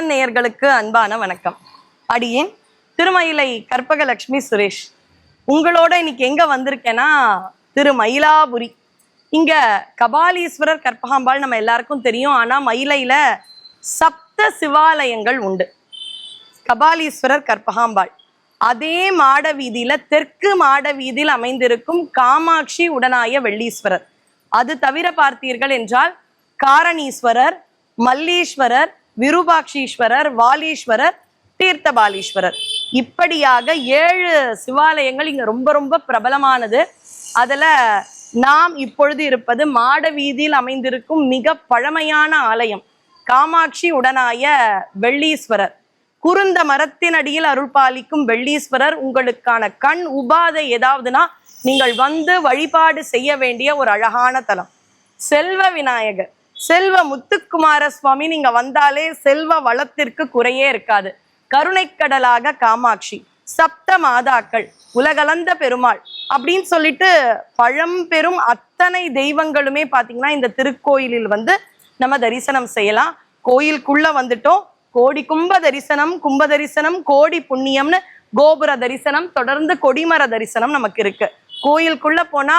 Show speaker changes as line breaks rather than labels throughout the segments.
சக்தி நேயர்களுக்கு அன்பான வணக்கம். அடியேன் திருமயிலை கற்பகலட்சுமி சுரேஷ். உங்களோட இன்னைக்கு எங்க வந்திருக்கேன்னா திரு மயிலாபுரி இங்க கபாலீஸ்வரர் கற்பகாம்பாள் நம்ம எல்லாருக்கும் தெரியும். ஆனா மயிலையில சப்த சிவாலயங்கள் உண்டு. கபாலீஸ்வரர் கற்பகாம்பாள். அதே மாட வீதியில தெற்கு மாட வீதியில் அமைந்திருக்கும் காமாட்சி உடனாய வெள்ளீஸ்வரர். அது தவிர பார்த்தீர்கள் என்றால் காரணீஸ்வரர் மல்லீஸ்வரர் விருபாட்சீஸ்வரர் வாலீஸ்வரர் தீர்த்தபாலீஸ்வரர். இப்படியாக ஏழு சிவாலயங்கள் இங்க ரொம்ப ரொம்ப பிரபலமானது. அதுல நாம் இப்பொழுது இருப்பது மாட வீதியில் அமைந்திருக்கும் மிக பழமையான ஆலயம். காமாட்சி உடனாய வெள்ளீஸ்வரர். குறுந்த மரத்தின் அடியில் அருள் பாலிக்கும் வெள்ளீஸ்வரர். உங்களுக்கான கண் உபாதை ஏதாவதுனா நீங்கள் வந்து வழிபாடு செய்ய வேண்டிய ஒரு அழகான தலம். செல்வ விநாயகர். செல்வ முத்துக்குமார சுவாமி நீங்க வந்தாலே செல்வ வளத்திற்கு குறையே இருக்காது. கருணைக்கடலாக காமாட்சி சப்த மாதாக்கள் உலகலந்த பெருமாள் அப்படின்னு சொல்லிட்டு பழம்பெரும் அத்தனை தெய்வங்களுமே பாத்தீங்கன்னா இந்த திருக்கோயிலில் வந்து நம்ம தரிசனம் செய்யலாம். கோயிலுக்குள்ள வந்துட்டோம். கோடி கும்ப தரிசனம் கும்ப தரிசனம் கோடி புண்ணியம்னு கோபுர தரிசனம் தொடர்ந்து கொடிமர தரிசனம் நமக்கு இருக்கு. கோயிலுக்குள்ள போனா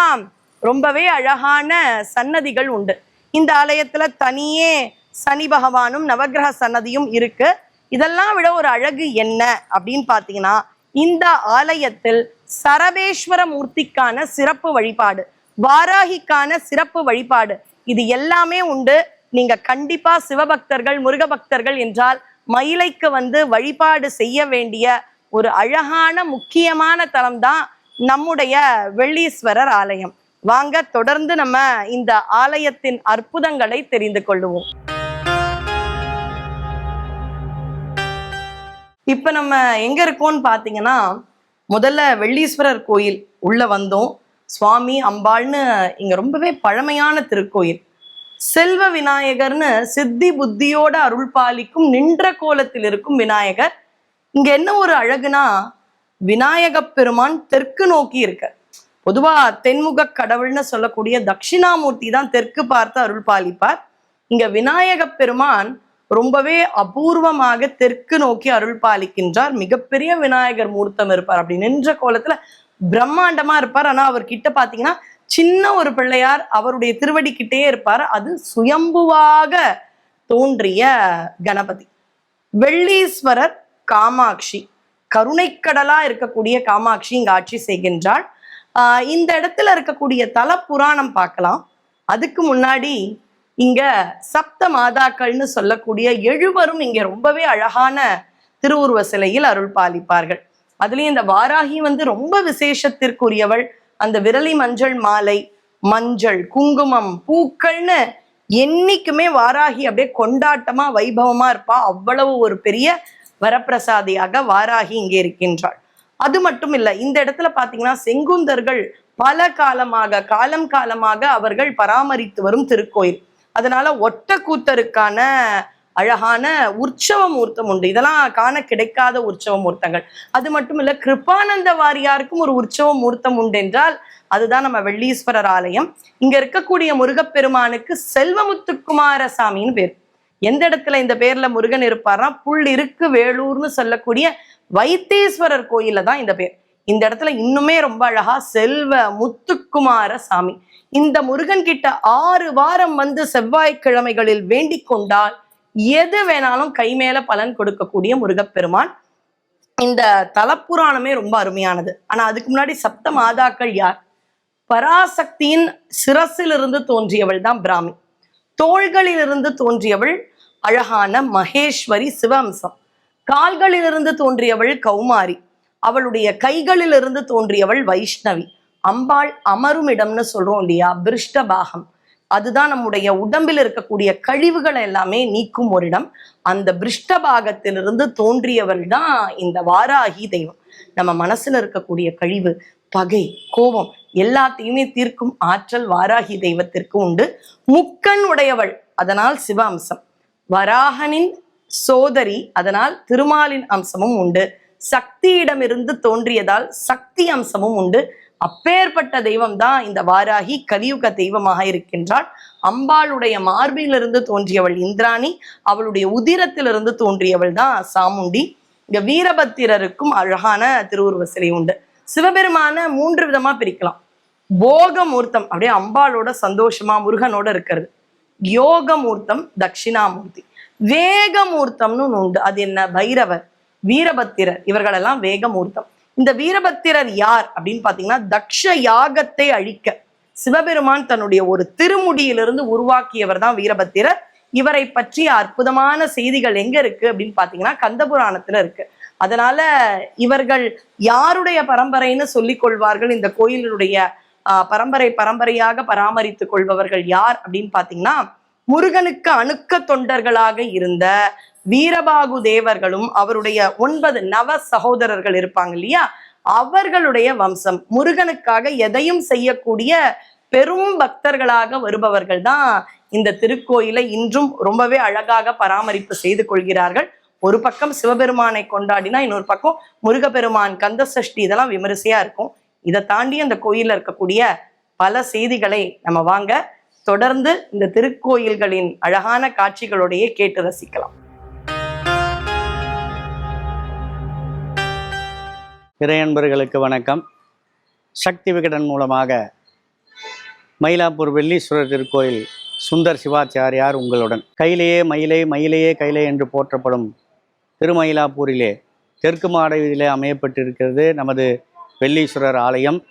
ரொம்பவே அழகான சன்னதிகள் உண்டு. இந்த ஆலயத்துல தனியே சனி பகவானும் நவக்கிரக சன்னதியும் இருக்கு. இதெல்லாம் விட ஒரு அழகு என்ன அப்படின்னு பாத்தீங்கன்னா இந்த ஆலயத்தில் சரபேஸ்வர மூர்த்திக்கான சிறப்பு வழிபாடு வாராகிக்கான சிறப்பு வழிபாடு இது எல்லாமே உண்டு. நீங்க கண்டிப்பா சிவபக்தர்கள் முருக பக்தர்கள் என்றால் மயிலைக்கு வந்து வழிபாடு செய்ய வேண்டிய ஒரு அழகான முக்கியமான தலம் தான் நம்முடைய வெள்ளீஸ்வரர் ஆலயம். வாங்க தொடர்ந்து நம்ம இந்த ஆலயத்தின் அற்புதங்களை தெரிந்து கொள்ளுவோம். இப்ப நம்ம எங்க இருக்கோம்னு பாத்தீங்கன்னா முதல்ல வெள்ளீஸ்வரர் கோயில் உள்ள வந்தோம். சுவாமி அம்பாள்னு இங்க ரொம்பவே பழமையான திருக்கோயில். செல்வ விநாயகர்னு சித்தி புத்தியோட அருள் பாலிக்கும் நின்ற கோலத்தில் இருக்கும் விநாயகர். இங்க என்ன ஒரு அழகுனா விநாயக பெருமான் தெற்கு நோக்கி இருக்க பொதுவா தென்முக கடவுள்னு சொல்லக்கூடிய தட்சிணாமூர்த்தி தான் தெற்கு பார்த்து அருள் பாலிப்பார் இங்க விநாயகப் பெருமான் ரொம்பவே அபூர்வமாக தெற்கு நோக்கி அருள் பாலிக்கின்றார் மிகப்பெரிய விநாயகர் மூர்த்தம் இருப்பார். அப்படி நின்ற கோலத்துல பிரம்மாண்டமா இருப்பார். ஆனா அவர் கிட்ட பாத்தீங்கன்னா சின்ன ஒரு பிள்ளையார் அவருடைய திருவடி கிட்டே இருப்பார். அது சுயம்புவாக தோன்றிய கணபதி. வெள்ளீஸ்வரர் காமாட்சி. கருணைக்கடலா இருக்கக்கூடிய காமாட்சி இங்க ஆட்சி செய்கின்றாள். இந்த இடத்துல இருக்கக்கூடிய தல புராணம் பார்க்கலாம். அதுக்கு முன்னாடி இங்க சப்த மாதாக்கள்னு சொல்லக்கூடிய எழுவரும் இங்க ரொம்பவே அழகான திருவுருவ சிலையில் அருள் பாலிப்பார்கள். அதுலயும் இந்த வாராகி வந்து ரொம்ப விசேஷத்திற்குரியவள். அந்த விரலி மஞ்சள் மாலை மஞ்சள் குங்குமம் பூக்கள்னு என்னைக்குமே வாராகி அப்படியே கொண்டாட்டமா வைபவமா இருப்பா. அவ்வளவு ஒரு பெரிய வரப்பிரசாதியாக வாராகி இங்கே இருக்கின்றாள். அது மட்டும் இல்லை இந்த இடத்துல பாத்தீங்கன்னா செங்குந்தர்கள் பல காலமாக காலம் காலமாக அவர்கள் பராமரித்து வரும் திருக்கோயில். அதனால ஒட்ட கூத்தருக்கான அழகான உற்சவ மூர்த்தம் உண்டு. இதெல்லாம் காண கிடைக்காத உற்சவ மூர்த்தங்கள். அது மட்டும் இல்ல கிருபானந்த வாரியாருக்கும் ஒரு உற்சவ மூர்த்தம் உண்டு என்றால் அதுதான் நம்ம வெள்ளீஸ்வரர் ஆலயம். இங்க இருக்கக்கூடிய முருகப்பெருமானுக்கு செல்வமுத்துக்குமார சாமின்னு பேர். எந்த இடத்துல இந்த பேர்ல முருகன் இருப்பார்னா புல் இருக்கு வேலூர்னு சொல்லக்கூடிய வைத்தீஸ்வரர் கோயில்ல தான் இந்த பேர். இந்த இடத்துல இன்னுமே ரொம்ப அழகா செல்வ முத்துக்குமார சாமி. இந்த முருகன் கிட்ட ஆறு வாரம் வந்து செவ்வாய்க்கிழமைகளில் வேண்டிக் கொண்டால் எது வேணாலும் கை மேல பலன் கொடுக்கக்கூடிய முருகப்பெருமான். இந்த தலப்புராணமே ரொம்ப அருமையானது. ஆனா அதுக்கு முன்னாடி சப்த மாதாக்கள் யார்? பராசக்தியின் சிரசிலிருந்து தோன்றியவள் தான் பிராமி. தோள்களிலிருந்து தோன்றியவள் அழகான மகேஸ்வரி சிவம்சம் கால்களிலிருந்து தோன்றியவள் கௌமாரி அவளுடைய கைகளிலிருந்து தோன்றியவள் வைஷ்ணவி. அம்பாள் அமரும் இடம்னு சொல்றோம் இல்லையா? பிருஷ்டபாகம். அதுதான் நம்முடைய உடம்பில் இருக்கக்கூடிய கழிவுகளை எல்லாமே நீக்கும் ஒரு இடம் அந்த பிருஷ்டபாகத்திலிருந்து தோன்றியவள் தான் இந்த வாராகி தெய்வம். நம்ம மனசுல இருக்கக்கூடிய கழிவு பகை கோபம் எல்லாத்தையுமே தீர்க்கும் ஆற்றல் வாராகி தெய்வத்திற்கு உண்டு. முக்கன் உடையவள் அதனால் சிவ அம்சம் வராகனின் சோதரி அதனால் திருமாலின் அம்சமும் உண்டு. சக்தியிடமிருந்து தோன்றியதால் சக்தி அம்சமும் உண்டு. அப்பேற்பட்ட தெய்வம் தான் இந்த வாராகி கலியுக தெய்வமாக இருக்கின்றாள். அம்பாளுடைய மார்பிலிருந்து தோன்றியவள் இந்திராணி அவளுடைய உதிரத்திலிருந்து தோன்றியவள் தான் சாமுண்டி. இங்க வீரபத்திரருக்கும் அழகான திருவுருவ சிலை உண்டு. சிவபெருமான மூன்று விதமா பிரிக்கலாம். போகமூர்த்தம் அப்படியே அம்பாளோட சந்தோஷமா முருகனோட இருக்கிறது. யோகமூர்த்தம் தட்சிணாமூர்த்தி. வேகமூர்த்தம்னு உண்டு. அது என்ன? பைரவர் வீரபத்திரர். இவர்களெல்லாம் வேகமூர்த்தம். இந்த வீரபத்திரர் யார் அப்படின்னு பாத்தீங்கன்னா தக்ஷ யாகத்தை அழிக்க சிவபெருமான் தன்னுடைய ஒரு திருமுடியிலிருந்து உருவாக்கியவர் தான் வீரபத்திரர். இவரை பற்றிய அற்புதமான செய்திகள் எங்க இருக்கு அப்படின்னு பாத்தீங்கன்னா கந்தபுராணத்துல இருக்கு. அதனால இவர்கள் யாருடைய பரம்பரைன்னு சொல்லிக் கொள்வார்கள்? இந்த கோயிலுடைய ஆஹ், பரம்பரை பரம்பரையாக பராமரித்துக் கொள்பவர்கள் யார் அப்படின்னு பாத்தீங்கன்னா முருகனுக்கு அணுக்க தொண்டர்களாக இருந்த வீரபாகு தேவர்களும் அவருடைய ஒன்பது நவ சகோதரர்கள் இருப்பாங்க இல்லையா? அவர்களுடைய வம்சம். முருகனுக்காக எதையும் செய்யக்கூடிய பெரும் பக்தர்களாக வருபவர்கள் தான் இந்த திருக்கோயிலை இன்றும் ரொம்பவே அழகாக பராமரிப்பு செய்து கொள்கிறார்கள். ஒரு பக்கம் சிவபெருமானை கொண்டாடினா இன்னொரு பக்கம் முருகப்பெருமான் கந்த சஷ்டி இதெல்லாம் விமரிசையா இருக்கும். இதை தாண்டி அந்த கோயில்ல இருக்கக்கூடிய பல செய்திகளை நம்ம வாங்க தொடர்ந்து இந்த திருக்கோயில்களின் அழகான காட்சிகளோடையே கேட்டு ரசிக்கலாம்.
இறையன்பர்களுக்கு வணக்கம். சக்தி விகடன் மூலமாக மயிலாப்பூர் வெள்ளீஸ்வரர் திருக்கோயில் சுந்தர் சிவாச்சாரியார் உங்களுடன். கையிலேயே மயிலே மயிலேயே கையிலே என்று போற்றப்படும் திருமயிலாப்பூரிலே தெற்கு மாடவிலே அமையப்பட்டிருக்கிறது நமது வெள்ளீஸ்வரர் ஆலயம்.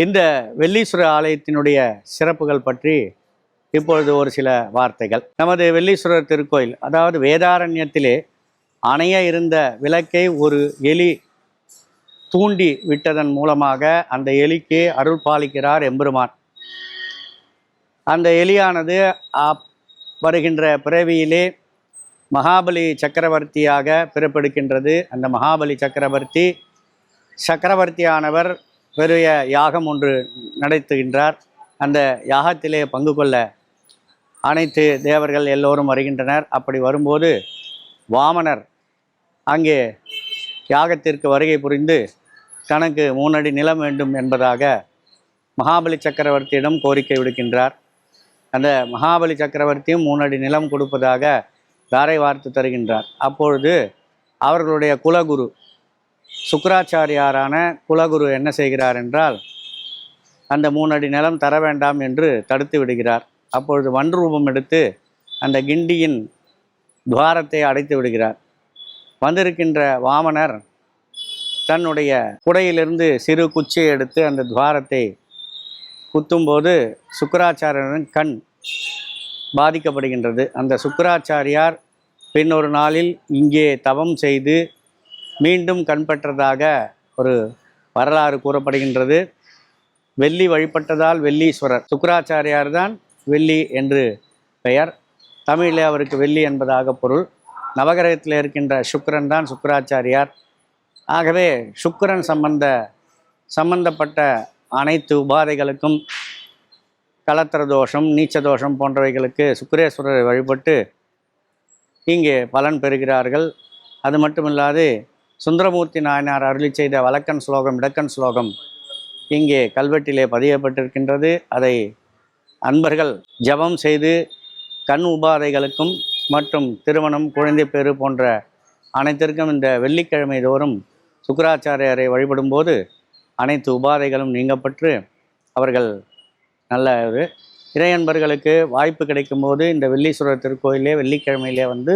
இந்த வெள்ளீஸ்வரர் ஆலயத்தினுடைய சிறப்புகள் பற்றி இப்பொழுது ஒரு சில வார்த்தைகள். நமது வெள்ளீஸ்வரர் திருக்கோயில் அதாவது வேதாரண்யத்திலே அணைய இருந்த விளக்கை ஒரு எலி தூண்டி விட்டதன் மூலமாக அந்த எலிக்கு அருள் பாலிக்கிறார் எம்பெருமான். அந்த எலியானது வருகின்ற பிறவியிலே மகாபலி சக்கரவர்த்தியாக பிறப்பெடுக்கின்றது அந்த மகாபலி சக்கரவர்த்தி சக்கரவர்த்தியானவர் பெரிய யாகம் ஒன்று நடத்துகின்றார். அந்த யாகத்திலே பங்கு கொள்ள அனைத்து தேவர்கள் எல்லோரும் வருகின்றனர். அப்படி வரும்போது வாமனர் அங்கே யாகத்திற்கு வருகை புரிந்து தனக்கு மூணடி நிலம் வேண்டும் என்பதாக மகாபலி சக்கரவர்த்தியிடம் கோரிக்கை விடுக்கின்றார். அந்த மகாபலி சக்கரவர்த்தியும் மூணடி நிலம் கொடுப்பதாக தாரை வார்த்து தருகின்றார். அப்பொழுது அவர்களுடைய குலகுரு சுக்கராச்சாரியாரான குலகுரு என்ன செய்கிறார் என்றால் அந்த மூணடி நிலம் தர வேண்டாம் என்று தடுத்து விடுகிறார். அப்பொழுது வன்ரூபம் எடுத்து அந்த கிண்டியின் துவாரத்தை அடைத்து விடுகிறார். வந்திருக்கின்ற வாமனர் தன்னுடைய குடையிலிருந்து சிறு குச்சியை எடுத்து அந்த துவாரத்தை குத்தும்போது சுக்கராச்சாரியரின் கண் பாதிக்கப்படுகின்றது. அந்த சுக்கராச்சாரியார் பின்னொரு நாளில் இங்கே தவம் செய்து மீண்டும் கண்பற்றதாக ஒரு வரலாறு கூறப்படுகின்றது. வெள்ளி வழிபட்டதால் வெள்ளீஸ்வரர். சுக்கராச்சாரியார் தான் வெள்ளி என்று பெயர். தமிழிலே அவருக்கு வெள்ளி என்பதாக பொருள். நவகிரகத்தில் இருக்கின்ற சுக்கரன் தான் சுக்கராச்சாரியார். ஆகவே சுக்கரன் சம்பந்த சம்பந்தப்பட்ட அனைத்து உபாதைகளுக்கும் கலத்திர தோஷம் நீச்ச தோஷம் போன்றவைகளுக்கு சுக்கரேஸ்வரரை வழிபட்டு இங்கே பலன் பெறுகிறார்கள். அது மட்டும் இல்லாது சுந்தரமூர்த்தி நாயனார் அருளி செய்த வழக்கன் ஸ்லோகம் இடக்கன் ஸ்லோகம் இங்கே கல்வெட்டிலே பதியப்பட்டிருக்கின்றது. அதை அன்பர்கள் ஜெபம் செய்து கண் உபாதைகளுக்கும் மற்றும் திருமணம் குழந்தை பேறு போன்ற அனைத்திற்கும் இந்த வெள்ளிக்கிழமை தோறும் சுக்கராச்சாரியரை வழிபடும்போது அனைத்து உபாதைகளும் நீங்கப்பட்டு அவர்கள் நல்ல ஒரு இறையன்பர்களுக்கு வாய்ப்பு கிடைக்கும்போது இந்த வெள்ளீஸ்வரர் திருக்கோயிலே வெள்ளிக்கிழமையிலே வந்து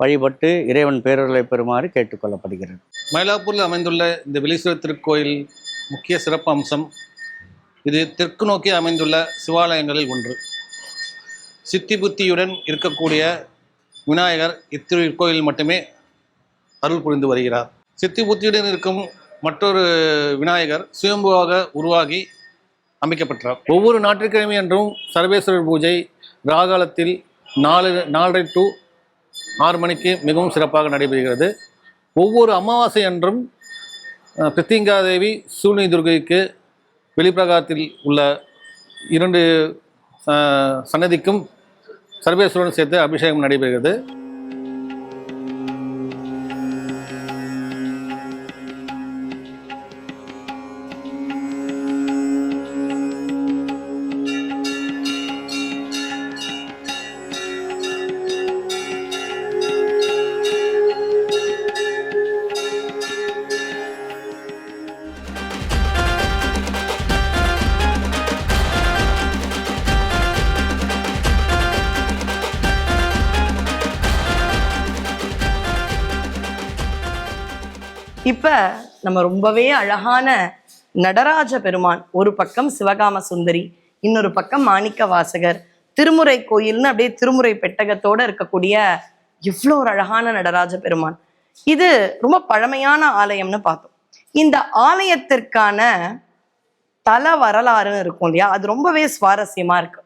வழிபட்டு இறைவன் பேரர்களை பெறுமாறு கேட்டுக்கொள்ளப்படுகிறது.
மயிலாப்பூரில் அமைந்துள்ள இந்த வெளிசுவர் திருக்கோயில் முக்கிய சிறப்பு அம்சம் இது தெற்கு நோக்கி அமைந்துள்ள சிவாலயங்களில் ஒன்று. சித்தி புத்தியுடன் இருக்கக்கூடிய விநாயகர் இத்திருக்கோயில் மட்டுமே அருள் புரிந்து வருகிறார். சித்தி புத்தியுடன் இருக்கும் மற்றொரு விநாயகர் சுயம்புவாக உருவாகி அமைக்கப்பட்டார். ஒவ்வொரு ஞாயிற்றுக்கிழமை அன்றும் சர்வேஸ்வரர் பூஜை ராகாலத்தில் நாலு நாலரை டு ஆறு மணிக்கு மிகவும் சிறப்பாக நடைபெறுகிறது. ஒவ்வொரு அமாவாசை அன்றும் பித்திங்கா பிரித்திங்கா தேவி சூனி துர்கைக்கு வெளிப்பிரகாரத்தில் உள்ள இரண்டு சன்னதிக்கும் சர்வேஸ்வரன் சேர்த்து அபிஷேகம் நடைபெறுகிறது.
நம்ம ரொம்பவே அழகான நடராஜ பெருமான் ஒரு பக்கம் சிவகாம சுந்தரி இன்னொரு பக்கம் மாணிக்க வாசகர். திருமுறை கோயில்னு அப்படியே திருமுறை பெட்டகத்தோட இருக்கக்கூடிய இவ்வளோ ஒரு அழகான நடராஜ பெருமான். இது ரொம்ப பழமையான ஆலயம்னு பார்த்தோம். இந்த ஆலயத்திற்கான தல வரலாறுன்னு இருக்கும் இல்லையா? அது ரொம்பவே சுவாரஸ்யமா இருக்கு.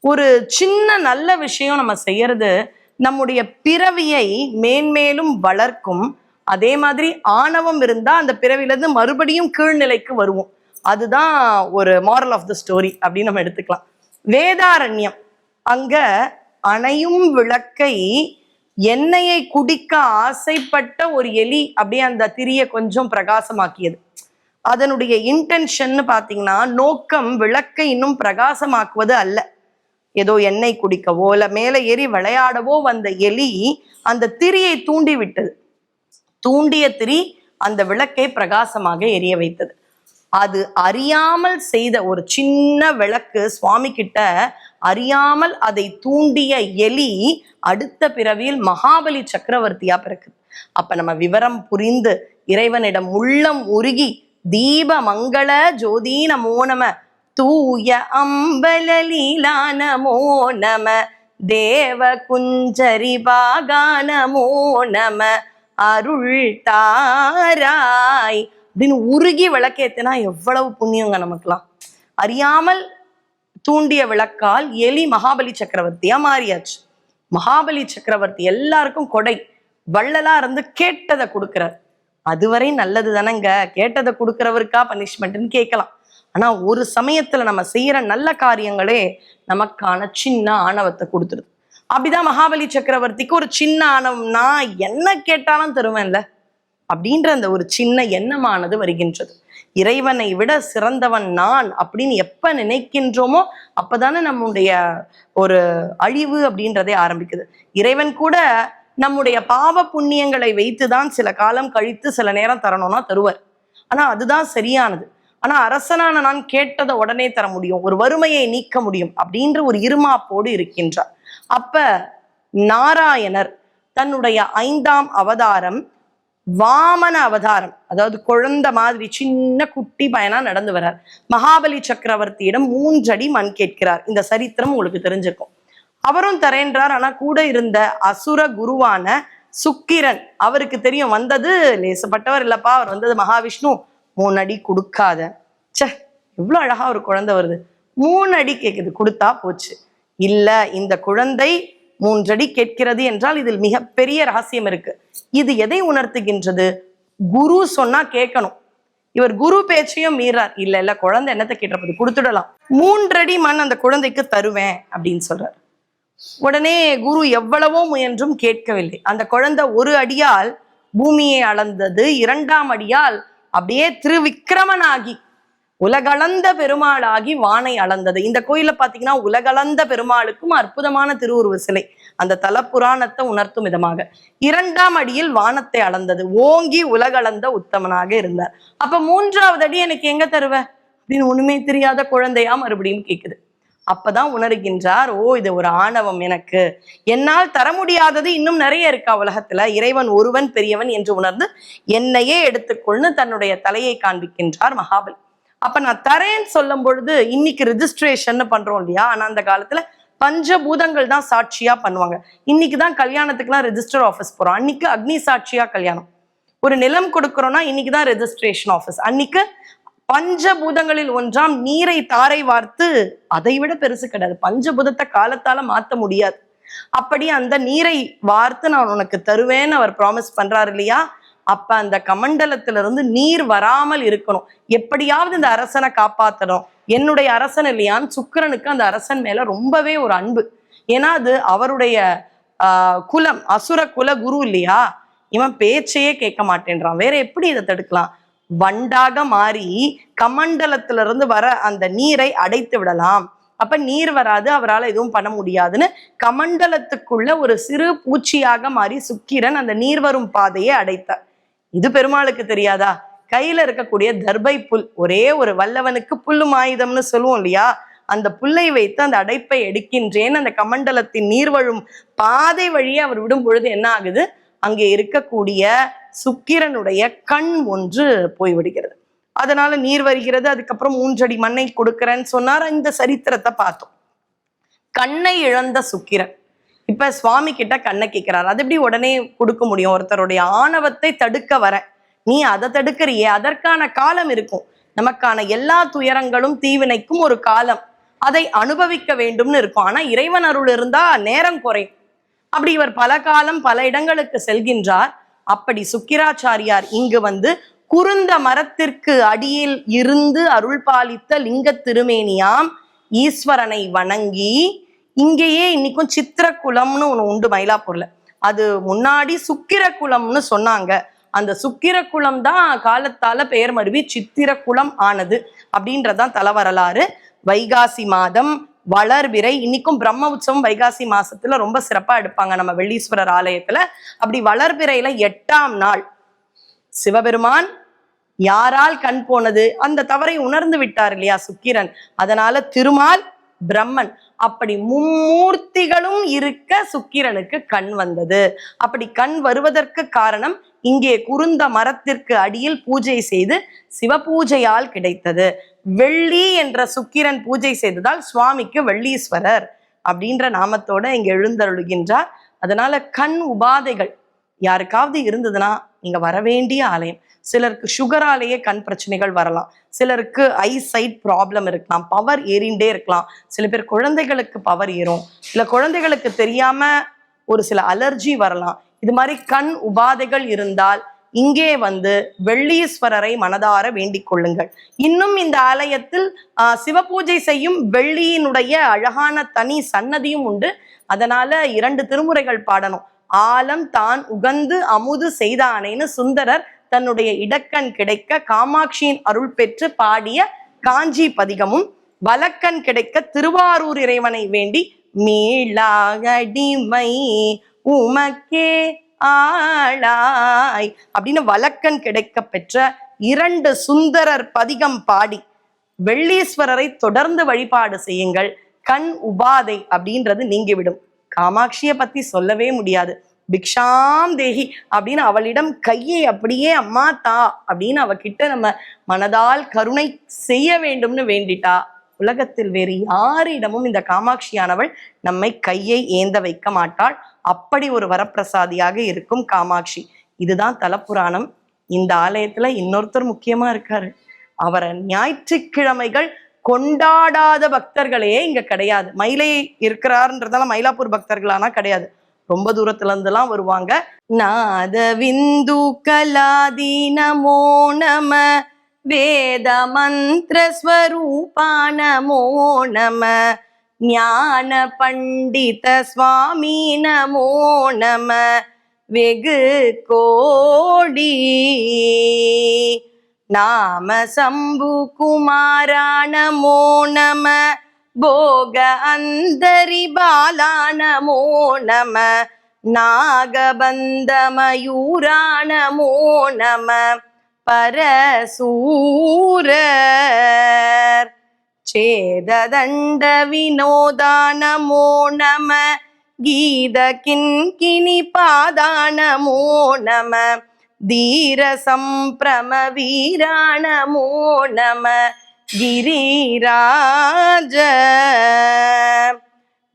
ஒரு சின்ன நல்ல விஷயம் நம்ம செய்யறது நம்முடைய பிறவியை மேன்மேலும் வளர்க்கும் அதே மாதிரி ஆணவம் இருந்தா அந்த பிறவிலேருந்து மறுபடியும் கீழ்நிலைக்கு வருவோம். அதுதான் ஒரு மாரல் ஆஃப் த ஸ்டோரி அப்படின்னு நம்ம எடுத்துக்கலாம். வேதாரண்யம். அங்க அணையும் விளக்கை எண்ணெயை குடிக்க ஆசைப்பட்ட ஒரு எலி அப்படியே அந்த திரியை கொஞ்சம் பிரகாசமாக்கியது. அதனுடைய இன்டென்ஷன் பார்த்தீங்கன்னா நோக்கம் விளக்கை இன்னும் பிரகாசமாக்குவது அல்ல. ஏதோ எண்ணெய் குடிக்கவோ இல்ல மேலே ஏறி விளையாடவோ வந்த எலி அந்த திரியை தூண்டி விட்டது தூண்டிய திரி அந்த விளக்கை பிரகாசமாக எரிய வைத்தது. அது அறியாமல் செய்த ஒரு சின்ன விளக்கு சுவாமி கிட்ட அறியாமல் அதை தூண்டிய எலி அடுத்த பிறவியில் மகாபலி சக்கரவர்த்தியா பிறக்குது. அப்ப நம்ம விவரம் புரிந்து இறைவனிடம் உள்ளம் உருகி தீப மங்கள ஜோதி நமோ நம தூய அம்பலலீலா நமோ நம தேவ குஞ்சரி பாகா நமோ நம அருள் தாராய் அப்படின்னு உருகி விளக்கேத்தினா எவ்வளவு புண்ணியங்க நமக்குலாம் அறியாமல் தூண்டிய விளக்கால் எலி மகாபலி சக்கரவர்த்தியா மாறியாச்சு. மகாபலி சக்கரவர்த்தி எல்லாருக்கும் கொடை. வள்ளலா இருந்து கேட்டதை கொடுக்குறார். அதுவரை நல்லது தானேங்க. கேட்டதை கொடுக்குறவருக்கா பனிஷ்மெண்ட்னு கேட்கலாம். ஆனா ஒரு சமயத்துல நம்ம செய்யற நல்ல காரியங்களே நமக்கான சின்ன ஆணவத்தை கொடுத்துருது. அப்படிதான் மகாபலி சக்கரவர்த்திக்கு ஒரு சின்ன ஆணம் நான் என்ன கேட்டாலும் தருவேன்ல? அப்படின்ற அந்த ஒரு சின்ன எண்ணமானது வருகின்றது. இறைவனை விட சிறந்தவன் நான் அப்படின்னு எப்ப நினைக்கின்றோமோ அப்பதானே நம்முடைய ஒரு அழிவு அப்படின்றதே ஆரம்பிக்குது. இறைவன் கூட நம்முடைய பாவ புண்ணியங்களை வைத்துதான் சில காலம் கழித்து சில நேரம் தரணும்னா தருவார். ஆனா அதுதான் சரியானது. ஆனா அரசனான நான் கேட்டதை உடனே தர முடியும். ஒரு வறுமையை நீக்க முடியும் அப்படின்ற ஒரு இருமாப்போடு இருக்கின்றார். அப்ப நாராயணர் தன்னுடைய ஐந்தாம் அவதாரம் வாமன அவதாரம் அதாவது குழந்தை மாதிரி சின்ன குட்டி பயனா நடந்து வர்றார். மகாபலி சக்கரவர்த்தியிடம் மூன்றடி மண் கேட்கிறார். இந்த சரித்திரம் உங்களுக்கு தெரிஞ்சிருக்கும். அவரும் தரேன்றார் ஆனா கூட இருந்த அசுர குருவான சுக்கிரன் அவருக்கு தெரியும் வந்தது லேசப்பட்டவர் இல்லப்பா அவர் வந்தது மகாவிஷ்ணு. மூணு அடி கொடுக்காத. ச்சே இவ்வளவு அழகா ஒரு குழந்தை வருது. மூணு அடி கேக்குது கொடுத்தா போச்சு. இல்ல இந்த குழந்தை மூன்றடி கேட்கிறது என்றால் இதில் மிகப்பெரிய ரகசியம் இருக்கு. இது எதை உணர்த்துகின்றது? குரு சொன்னா கேட்கணும். இவர் குரு பேச்சையும் மீறார். இல்ல இல்ல குழந்தை என்னத்தை கேட்டப்பது கொடுத்துடலாம். மூன்றடி மண் அந்த குழந்தைக்கு தருவேன் அப்படின்னு சொல்றார். உடனே குரு எவ்வளவோ முயன்றும் கேட்கவில்லை. அந்த குழந்தை ஒரு அடியால் பூமியை அளந்தது இரண்டாம் அடியால் அப்படியே திருவிக்கிரமனாகி உலகளந்த பெருமாளாகி வானை அளந்தது. இந்த கோயில பாத்தீங்கன்னா உலகளந்த பெருமாளுக்கும் அற்புதமான திருவுருவ சிலை. அந்த தல புராணத்தை உணர்த்தும் விதமாக. இரண்டாம் அடியில் வானத்தை அளந்தது. ஓங்கி உலகளந்த உத்தமனாக இருந்தார். அப்ப மூன்றாவது அடி எனக்கு எங்க தருவ? அப்படின்னு ஒண்ணுமே தெரியாத குழந்தையா மறுபடியும் கேக்குது. அப்பதான் உணர்கின்றார் ஓ இது ஒரு ஆணவம் எனக்கு. என்னால் தர முடியாதது இன்னும் நிறைய இருக்கா உலகத்துல? இறைவன் ஒருவன் பெரியவன் என்று உணர்ந்து என்னையே எடுத்துக்கொள்னு தன்னுடைய தலையை காண்பிக்கின்றார் மகாபலி. அப்ப நான் தரேன்னு சொல்லும் பொழுது இன்னைக்கு ரிஜிஸ்ட்ரேஷன் பண்றோம் இல்லையா? ஆனா அந்த காலத்துல பஞ்சபூதங்கள் தான் சாட்சியா பண்ணுவாங்க. இன்னைக்கு தான் கல்யாணத்துக்குலாம் ரெஜிஸ்டர் ஆஃபீஸ் போறோம். அன்னைக்கு அக்னி சாட்சியா கல்யாணம். ஒரு நிலம் கொடுக்கறோம்னா இன்னைக்கு தான் ரெஜிஸ்ட்ரேஷன் ஆஃபீஸ் அன்னைக்கு பஞ்சபூதங்களில் ஒன்றாம் நீரை தாரை வார்த்து அதை விட பெருசு கிடையாது. பஞ்சபூதத்தை காலத்தால மாத்த முடியாது. அப்படி அந்த நீரை வார்த்து நான் உனக்கு தருவேன்னு அவர் ப்ராமிஸ் பண்றாரு இல்லையா? அப்ப அந்த கமண்டலத்துல இருந்து நீர் வராமல் இருக்கணும். எப்படியாவது இந்த அரசனை காப்பாத்தணும். என்னுடைய அரசன் இல்லையான்னு சுக்கிரனுக்கு அந்த அரசன் மேல ரொம்பவே ஒரு அன்பு. ஏன்னா அது அவருடைய ஆஹ் குலம் அசுர குல குரு இல்லையா? இவன் பேச்சையே கேட்க மாட்டேன்றான். வேற எப்படி இதை தடுக்கலாம்? வண்டாக மாறி கமண்டலத்துல இருந்து வர அந்த நீரை அடைத்து விடலாம். அப்ப நீர் வராது அவரால் எதுவும் பண்ண முடியாதுன்னு கமண்டலத்துக்குள்ள ஒரு சிறு பூச்சியாக மாறி சுக்கிரன் அந்த நீர் வரும் பாதையை அடைத்தார். இது பெருமாளுக்கு தெரியாதா? கையில இருக்கக்கூடிய தர்பை புல் ஒரே ஒரு வல்லவனுக்கு புல்லும் ஆயுதம்னு சொல்லுவோம் இல்லையா? அந்த புல்லை வைத்து அந்த அடைப்பை எடுக்கின்றேன் அந்த கமண்டலத்தின் நீர் வழும் பாதை வழியே அவர் விடும் பொழுது என்ன ஆகுது? அங்கே இருக்கக்கூடிய சுக்கிரனுடைய கண் ஒன்று போய்விடுகிறது. அதனால நீர் வருகிறது அதுக்கப்புறம் மூன்றடி மண்ணை கொடுக்கிறேன்னு சொன்னார். இந்த சரித்திரத்தை பார்த்தோம். கண்ணை இழந்த சுக்கிரன். இப்ப சுவாமி கிட்ட கண்ணை கேட்கிறார் அது எப்படி உடனே கொடுக்க முடியும்? ஒருத்தருடைய ஆணவத்தை தடுக்க வர. நீ அதை தடுக்கிறியே. அதற்கான காலம் இருக்கும். நமக்கான எல்லா துயரங்களும் தீவினைக்கும் ஒரு காலம். அதை அனுபவிக்க வேண்டும்னு இருக்கும். ஆனா இறைவன் அருள் இருந்தா நேரம் குறையும். அப்படி இவர் பல காலம் பல இடங்களுக்கு செல்கின்றார். அப்படி சுக்கிராச்சாரியார் இங்கு வந்து குறுந்த மரத்திற்கு அடியில் இருந்து அருள் பாலித்த லிங்க திருமேனியாம் ஈஸ்வரனை வணங்கி இங்கேயே இன்னைக்கும் சித்திரகுலம்னு ஒன்று உண்டு மயிலாப்பூர்ல. அது முன்னாடி சுக்கிரகுலம்னு சொன்னாங்க. அந்த சுக்கிரகுலம் தான் காலத்தால பெயர் மருவி சித்திரகுலம் ஆனது அப்படின்றதான் தல வரலாறு. வைகாசி மாதம் வளர்விரை இன்னைக்கும் பிரம்ம உற்சவம் வைகாசி மாசத்துல ரொம்ப சிறப்பா எடுப்பாங்க நம்ம வெள்ளீஸ்வரர் ஆலயத்துல. அப்படி வளர்பிறையில எட்டாம் நாள். சிவபெருமான் யாரால் கண் போனது? அந்த தவறை உணர்ந்து விட்டார் இல்லையா சுக்கிரன். அதனால திருமால் பிரம்மன். அப்படி மும்மூர்த்திகளும் இருக்க சுக்கிரனுக்கு கண் வந்தது. அப்படி கண் வருவதற்கு காரணம் இங்கே குறுந்த மரத்திற்கு அடியில் பூஜை செய்து சிவபூஜையால் கிடைத்தது. வெள்ளி என்ற சுக்கிரன் பூஜை செய்ததால் சுவாமிக்கு வெள்ளீஸ்வரர் அப்படின்ற நாமத்தோட இங்க எழுந்தருளுகின்றார். அதனால கண் உபாதைகள் யாருக்காவது இருந்ததுன்னா நீங்க வர வேண்டிய ஆலயம். சிலருக்கு சுகராலேயே கண் பிரச்சனைகள் வரலாம். சிலருக்கு ஐ சைட் ப்ராப்ளம் இருக்கலாம். பவர் ஏறிண்டே இருக்கலாம். சில பேர் குழந்தைகளுக்கு பவர் ஏறும். சில குழந்தைகளுக்கு தெரியாம ஒரு சில அலர்ஜி வரலாம். இது மாதிரி கண் உபாதைகள் இருந்தால் இங்கே வந்து வெள்ளீஸ்வரரை மனதார வேண்டிக் கொள்ளுங்கள். இன்னும் இந்த ஆலயத்தில் ஆஹ், சிவபூஜை செய்யும் வெள்ளியினுடைய அழகான தனி சன்னதியும் உண்டு. அதனால இரண்டு திருமுறைகள் பாடணும். ஆலம் தான் உகந்து அமுது செய்தானேன்னு சுந்தரர் தன்னுடைய இடக்கண் கிடைக்க காமாட்சியின் அருள் பெற்று பாடிய காஞ்சி பதிகமும் வலக்கண் கிடைக்க திருவாரூர் இறைவனை வேண்டி மீளாகடிமை உமக்கே ஆளாய் அப்படின்னு வலக்கண் கிடைக்க பெற்ற இரண்டு சுந்தரர் பதிகம் பாடி வெள்ளீஸ்வரரை தொடர்ந்து வழிபாடு செய்யுங்கள் கண் உபாதை அப்படின்றது நீங்கிவிடும். காமாட்சியை பத்தி சொல்லவே முடியாது. பிக்ஷாம் தேகி அப்படின்னு அவளிடம் கையை அப்படியே அம்மா தா அப்படின்னு அவகிட்ட நம்ம மனதால் கருணை செய்ய வேண்டும்னு வேண்டிட்டா. உலகத்தில் வேறு யாரிடமும் இந்த காமாட்சியானவள் நம்மை கையை ஏந்த வைக்க மாட்டாள். அப்படி ஒரு வரப்பிரசாதியாக இருக்கும் காமாட்சி. இதுதான் தலப்புராணம். இந்த ஆலயத்துல இன்னொருத்தர் முக்கியமா இருக்காரு. அவரை ஞாயிற்றுக்கிழமைகள் கொண்டாடாத பக்தர்களே இங்க கிடையாது. மயிலை இருக்கிறாருன்றதால மயிலாப்பூர் பக்தர்களானா கிடையாது. ரொம்ப தூரத்துல இருந்தெல்லாம் வருவாங்க. நாத விந்து கலாதி நமோ நம வேத மந்திர ஸ்வரூபா நமோ நம ஞான பண்டித சுவாமி நமோ நம வெகு கோடி நாம சம்பு குமாரா நமோ நம போக அந்தரி பாலா நமோ நம நாகபந்த மயூரா நமோ நம பரசூரர். சேததண்ட வினோதா நமோ நம கீத கிண்கிணி பாதா நமோ நம தீர சம்பிரம வீரா நமோ நம गिरिराज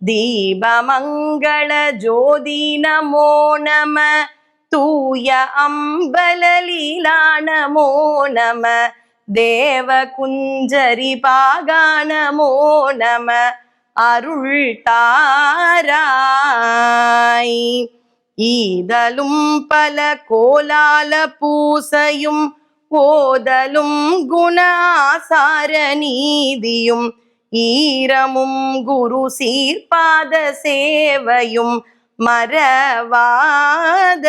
दीपमङ्गल ज्योति नमो नम तूय अम्बललीला नमो नम தேவகுஞ்சரி பாகா நமோ நம அருள் தாராய் ஈதலும் பல கோலால பூசையும் ஓதலும் குணாசார நீதியும் ஈரமும் குரு சீர்பாத சேவையும் மறவாத.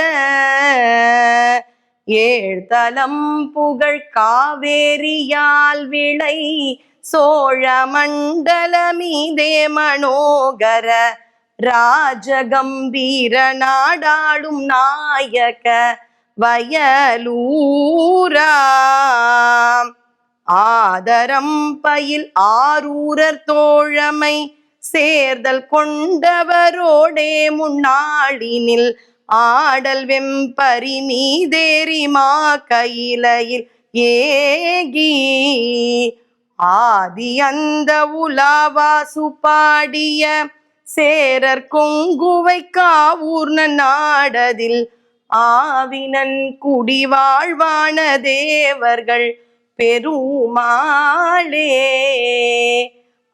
ஏழ்தலம் புகழ் காவேரியால் விளை சோழ மண்டலமீதே மனோகர ராஜகம்பீர நாடாளும் நாயக வயலூராம். ஆதரம் பயில் ஆரூரர் தோழமை சேர்தல் கொண்டவரோடே முன்னாளினில் ஆடல் வெம்பரி மீதேறி மா கையிலையில் ஏகி. ஆதி அந்த உலாவாசு பாடிய சேரர் கொங்குவை காவூர்ன நாடதில் ஆவினன் குடி வாழ்வான தேவர்கள் பெருமாளே.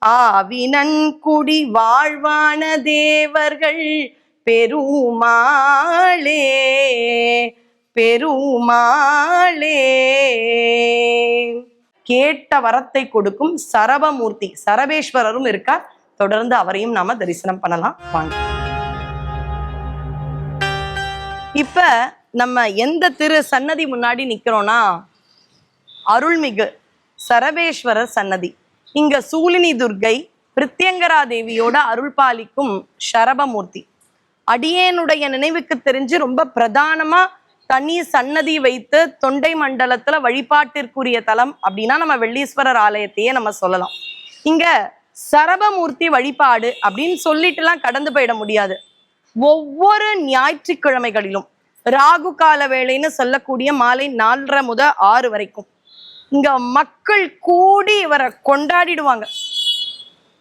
ஆவினன் குடி வாழ்வான தேவர்கள் பெருமாளே. பெருமாளே. கேட்ட வரத்தை கொடுக்கும் சரபமூர்த்தி சரபேஸ்வரரும் இருக்கார். தொடர்ந்து அவரையும் நாம தரிசனம் பண்ணலாம். வாங்க. இப்ப நம்ம எந்த திரு சன்னதி முன்னாடி நிக்கிறோம்னா அருள்மிகு சரபேஸ்வரர் சன்னதி. இங்க சூலினி துர்க்கை பிரித்யங்கரா தேவியோட அருள் பாலிக்கும் சரபமூர்த்தி. அடியேனுடைய நினைவுக்கு தெரிஞ்சு ரொம்ப பிரதானமா தனி சன்னதி வைத்து தொண்டை மண்டலத்துல வழிபாட்டிற்குரிய தலம் அப்படின்னா நம்ம வெள்ளீஸ்வரர் ஆலயத்தையே நம்ம சொல்லலாம். இங்க சரபமூர்த்தி வழிபாடு அப்படின்னு சொல்லிட்டுலாம் கடந்து போயிட முடியாது. ஒவ்வொரு ஞாயிற்றுக்கிழமைகளிலும் ராகு கால வேளைன்னு சொல்லக்கூடிய மாலை நாலரை முத ஆறு வரைக்கும். இங்க மக்கள் கூடி இவரை கொண்டாடிடுவாங்க.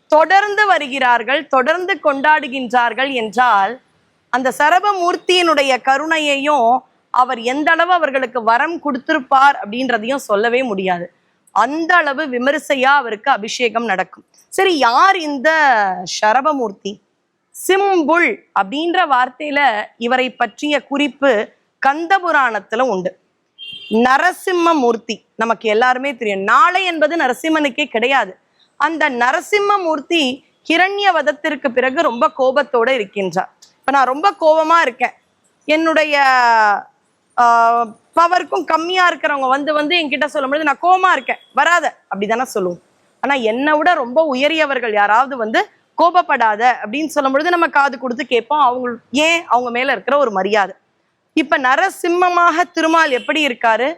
தொடர்ந்து வருகிறார்கள் தொடர்ந்து கொண்டாடுகின்றார்கள் என்றால் அந்த சரபமூர்த்தியினுடைய கருணையையும் அவர் எந்த அளவு அவர்களுக்கு வரம் கொடுத்திருப்பார் அப்படின்றதையும் சொல்லவே முடியாது. அந்த அளவு விமரிசையா அவருக்கு அபிஷேகம் நடக்கும். சரி யார் இந்த சரபமூர்த்தி சிம்புள் அப்படின்ற வார்த்தையில இவரை பற்றிய குறிப்பு கந்த புராணத்துல உண்டு. நரசிம்ம மூர்த்தி நமக்கு எல்லாருமே தெரியும். நாளை என்பது நரசிம்மனுக்கே கிடையாது. அந்த நரசிம்ம மூர்த்தி கிரண்ய வதத்திற்கு பிறகு ரொம்ப கோபத்தோட இருக்கின்றார். இப்ப நான் ரொம்ப கோபமா இருக்கேன். என்னுடைய பவருக்கும் கம்மியா இருக்கிறவங்க வந்து வந்து என்கிட்ட சொல்லும்பொழுது நான் கோபமா இருக்கேன். வராத அப்படிதானே சொல்லுவோம். ஆனா என்னை விட ரொம்ப உயரியவர்கள் யாராவது வந்து கோபப்படாத அப்படின்னு சொல்லும் பொழுது நம்ம காது கொடுத்து கேட்போம். அவங்க ஏன்? அவங்க மேல இருக்கிற ஒரு மரியாதை. இப்ப நரசிம்மமாக திருமால் எப்படி இருக்காரு?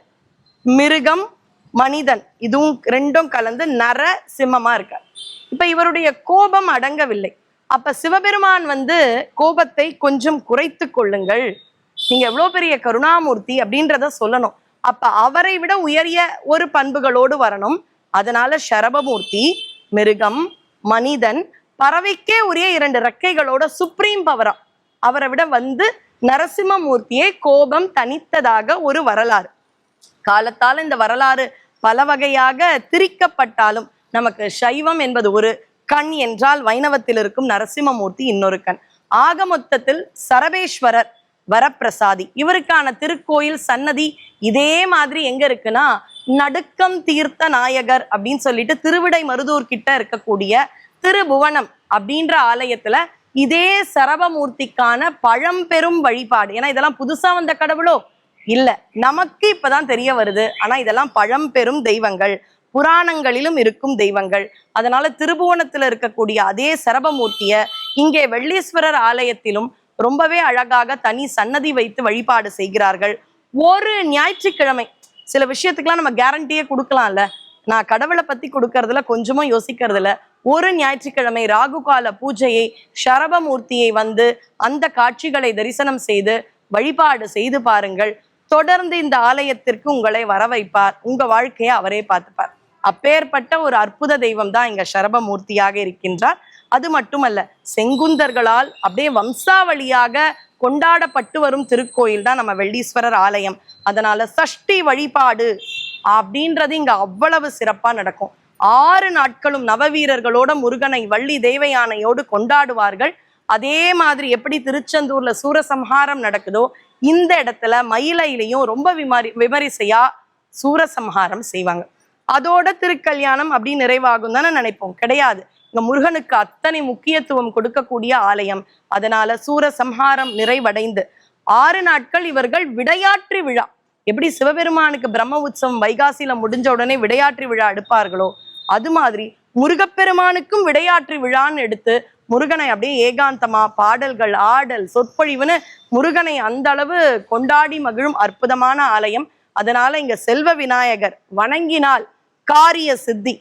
மிருகம் மனிதன் இதுவும் ரெண்டும் கலந்து நர சிம்மமா இருக்கார். இப்ப இவருடைய கோபம் அடங்கவில்லை. அப்ப சிவபெருமான் வந்து கோபத்தை கொஞ்சம் குறைத்து கொள்ளுங்கள். நீங்க எவ்வளவு பெரிய கருணாமூர்த்தி அப்படின்றத சொல்லணும். அப்ப அவரை விட உயரிய ஒரு பண்புகளோடு வரணும். அதனால சரபமூர்த்தி மிருகம் மனிதன் பறவைக்கே உரிய இரண்டு ரெக்கைகளோட சுப்ரீம் பவரா அவரை விட வந்து நரசிம்மமூர்த்தியே கோபம் தனித்ததாக ஒரு வரலாறு. காலத்தால் இந்த வரலாறு பல வகையாக திரிக்கப்பட்டாலும் நமக்கு சைவம் என்பது ஒரு கண் என்றால் வைணவத்தில் இருக்கும் நரசிம்மமூர்த்தி இன்னொரு கண். ஆக மொத்தத்தில் சரபேஸ்வரர் வரப்பிரசாதி. இவருக்கான திருக்கோயில் சன்னதி இதே மாதிரி எங்க இருக்குன்னா நடுக்கம் தீர்த்த நாயகர் அப்படின்னு சொல்லிட்டு திருவிடை மருதூர் கிட்ட இருக்கக்கூடிய திருபுவனம் அப்படின்ற ஆலயத்துல இதே சரபமூர்த்திக்கான பழம்பெரும் வழிபாடு. ஏன்னா இதெல்லாம் புதுசா வந்த கடவுளோ? இல்ல. நமக்கு இப்பதான் தெரிய வருது. ஆனா இதெல்லாம் பழம்பெரும் தெய்வங்கள். புராணங்களிலும் இருக்கும் தெய்வங்கள். அதனால திருபுவனத்துல இருக்கக்கூடிய அதே சரபமூர்த்திய இங்கே வெள்ளீஸ்வரர் ஆலயத்திலும் ரொம்பவே அழகாக தனி சன்னதி வைத்து வழிபாடு செய்கிறார்கள். ஒரு ஞாயிற்றுக்கிழமை. சில விஷயத்துக்கெல்லாம் நம்ம கேரண்டியே கொடுக்கலாம்ல. நான் கடவுளை பத்தி கொடுக்கறதுல கொஞ்சமும் யோசிக்கிறதுல ஒரு ஞாயிற்றுக்கிழமை ராகு கால பூஜையை சரபமூர்த்தியை வந்து அந்த காட்சிகளை தரிசனம் செய்து வழிபாடு செய்து பாருங்கள். தொடர்ந்து இந்த ஆலயத்திற்கு உங்களை வர வைப்பார். உங்க வாழ்க்கையை அவரே பார்த்துப்பார். அப்பேற்பட்ட ஒரு அற்புத தெய்வம் தான் இங்க சரபமூர்த்தியாக இருக்கின்றார். அது மட்டுமல்ல செங்குந்தர்களால் அப்படியே வம்சாவளியாக கொண்டாடப்பட்டு வரும் திருக்கோயில் தான் நம்ம வெள்ளீஸ்வரர் ஆலயம். அதனால சஷ்டி வழிபாடு அப்படின்றது இங்க அவ்வளவு சிறப்பா நடக்கும். ஆறு நாட்களும் நவவீரர்களோட முருகனை வள்ளி தேவயானையோடு கொண்டாடுவார்கள். அதே மாதிரி எப்படி திருச்செந்தூர்ல சூரசம்ஹாரம் நடக்குதோ இந்த இடத்துல மயிலையிலையும் ரொம்ப விமரி விமரிசையா சூரசம்ஹாரம் செய்வாங்க. அதோட திருக்கல்யாணம் அப்படி நிறைவாகும் தானே நினைப்போம். கிடையாது. இங்க முருகனுக்கு அத்தனை முக்கியத்துவம் கொடுக்கக்கூடிய ஆலயம். அதனால சூரசம்ஹாரம் நிறைவடைந்து ஆறு நாட்கள் இவர்கள் விடையாற்று விழா. எப்படி சிவபெருமானுக்கு பிரம்ம உற்சவம் வைகாசியில முடிஞ்ச உடனே விடையாற்றி விழா எடுப்பார்களோ அது மாதிரி முருகப்பெருமானுக்கும் விடையாற்றி விழான்னு எடுத்து முருகனை அப்படியே ஏகாந்தமா பாடல்கள் ஆடல் சொற்பொழிவுன்னு முருகனை அந்த அளவு கொண்டாடி மகிழும் அற்புதமான ஆலயம். அதனால இங்க செல்வ விநாயகர் வணங்கினால் காரிய சித்தி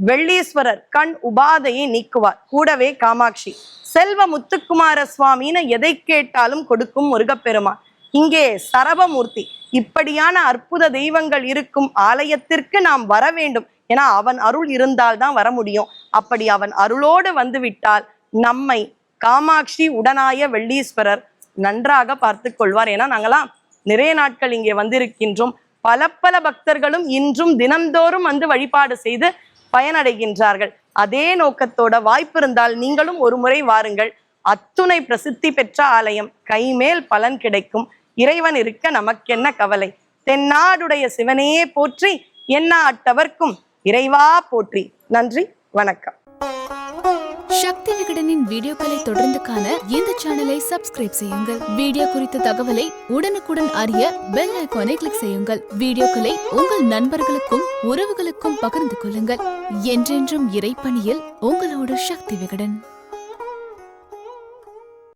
வெள்ளீஸ்வரர் கண் உபாதையை நீக்குவார். கூடவே காமாட்சி செல்வ முத்துக்குமார சுவாமின்னு எதை கேட்டாலும் கொடுக்கும் முருகப்பெருமான். இங்கே சரபமூர்த்தி இப்படியான அற்புத தெய்வங்கள் இருக்கும் ஆலயத்திற்கு நாம் வர வேண்டும். ஏன்னா அவன் அருள் இருந்தால் தான் வர முடியும். அப்படி அவன் அருளோடு வந்து விட்டால் நம்மை காமாட்சி உடனாய வெள்ளீஸ்வரர் நன்றாக பார்த்து கொள்வார். ஏன்னா நாங்களாம் நிறைய நாட்கள் இங்கே வந்திருக்கின்றோம். பல பல பக்தர்களும் இன்றும் தினந்தோறும் வந்து வழிபாடு செய்து பயனடைகின்றார்கள். அதே நோக்கத்தோட வாய்ப்பு இருந்தால் நீங்களும் ஒரு முறை வாருங்கள். அத்துணை பிரசித்தி பெற்ற ஆலயம். கைமேல் பலன் கிடைக்கும். இறைவன் இருக்க நமக்கென்ன கவலை? தென்னாடுடைய சிவனையே போற்றி எண்ணாட்டவர்க்கும் இறைவா போற்றி. நன்றி வணக்கம்.
சக்தி விகடனின் வீடியோக்களை தொடர்ந்து காண இந்த சேனலை சப்ஸ்கிரைப் செய்யுங்கள். வீடியோ குறித்த தகவலை உடனுக்குடன் அறிய பெல் ஐக்கானை கிளிக் செய்யுங்கள். வீடியோக்களை உங்கள் நண்பர்களுக்கும் உறவுகளுக்கும் பகிர்ந்து கொள்ளுங்கள். என்றென்றும் இறைப்பணியில் உங்களோடு சக்தி விகடன்.